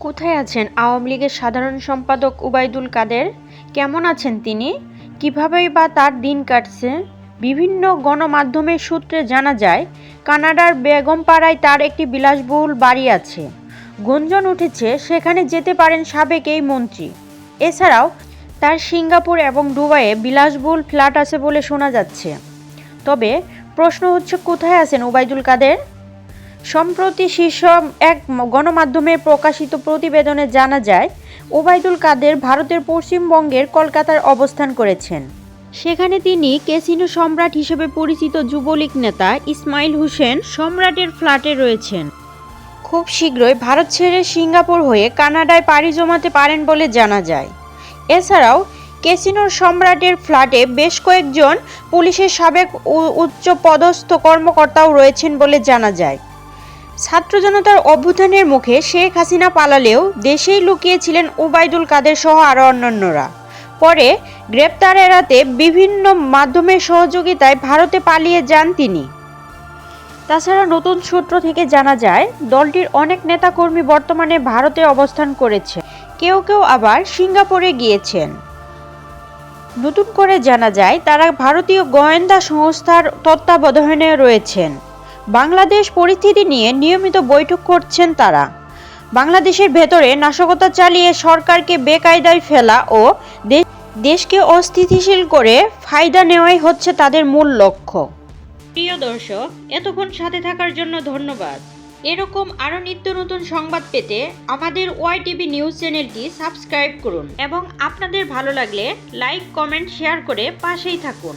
কোথায় আছেন আওয়ামী লীগের সাধারণ সম্পাদক উবাইদুল কাদের? কেমন আছেন তিনি? কিভাবেই বা তার দিন কাটছে? বিভিন্ন গণমাধ্যমের সূত্রে জানা যায়, কানাডার বেগমপাড়ায় তার একটি বিলাসবহুল বাড়ি আছে। গুঞ্জন উঠেছে, সেখানে যেতে পারেন সাবেক এই মন্ত্রী। এছাড়াও, তার সিঙ্গাপুর এবং দুবাইয়ে বিলাসবহুল ফ্ল্যাট আছে বলে শোনা যাচ্ছে। তবে প্রশ্ন হচ্ছে, কোথায় আছেন ওবায়দুল কাদের? সম্প্রতি শীর্ষ এক গণমাধ্যমে প্রকাশিত প্রতিবেদনে জানা যায়, ওবায়দুল কাদের ভারতের পশ্চিমবঙ্গের কলকাতার অবস্থান করেছেন। সেখানে তিনি ক্যাসিনো সম্রাট হিসেবে পরিচিত যুবলীগ নেতা ইসমাইল হোসেন সম্রাটের ফ্ল্যাটে রয়েছেন। খুব শীঘ্রই ভারত ছেড়ে সিঙ্গাপুর হয়ে কানাডায় পাড়ি জমাতে পারেন বলে জানা যায়। এছাড়াও ক্যাসিনোর সম্রাটের ফ্ল্যাটে বেশ কয়েকজন পুলিশের সাবেক উচ্চ পদস্থ কর্মকর্তাও রয়েছেন বলে জানা যায়। ছাত্র জনতার অভ্যুত্থানের মুখে শেখ হাসিনা পালালেও দেশেই লুকিয়েছিলেন ওবায়দুল কাদের সহ আরও অন্যান্যরা। পরে গ্রেপ্তার এড়াতে বিভিন্ন মাধ্যমের সহযোগিতায় ভারতে পালিয়ে যান তিনি। তাছাড়া নতুন সূত্র থেকে জানা যায়, দলটির অনেক নেতাকর্মী বর্তমানে ভারতে অবস্থান করেছে। কেউ কেউ আবার সিঙ্গাপুরে গিয়েছেন। নতুন করে জানা যায়, তারা ভারতীয় গোয়েন্দা সংস্থার তত্ত্বাবধানে রয়েছেন। বাংলাদেশ পরিস্থিতি নিয়ে নিয়মিত বৈঠক করছেন তারা। বাংলাদেশের ভেতরে নাশকতা চালিয়ে সরকারকে বেকায়দায় ফেলা ও দেশকে অস্থিতিশীল করে ফায়দা নেওয়াই হচ্ছে তাদের মূল লক্ষ্য। প্রিয় দর্শক, এতক্ষণ সাথে থাকার জন্য ধন্যবাদ। এরকম আরও নিত্য নতুন সংবাদ পেতে আমাদের ওয়াই টিভি নিউজ চ্যানেলটি সাবস্ক্রাইব করুন এবং আপনাদের ভালো লাগলে লাইক, কমেন্ট, শেয়ার করে পাশেই থাকুন।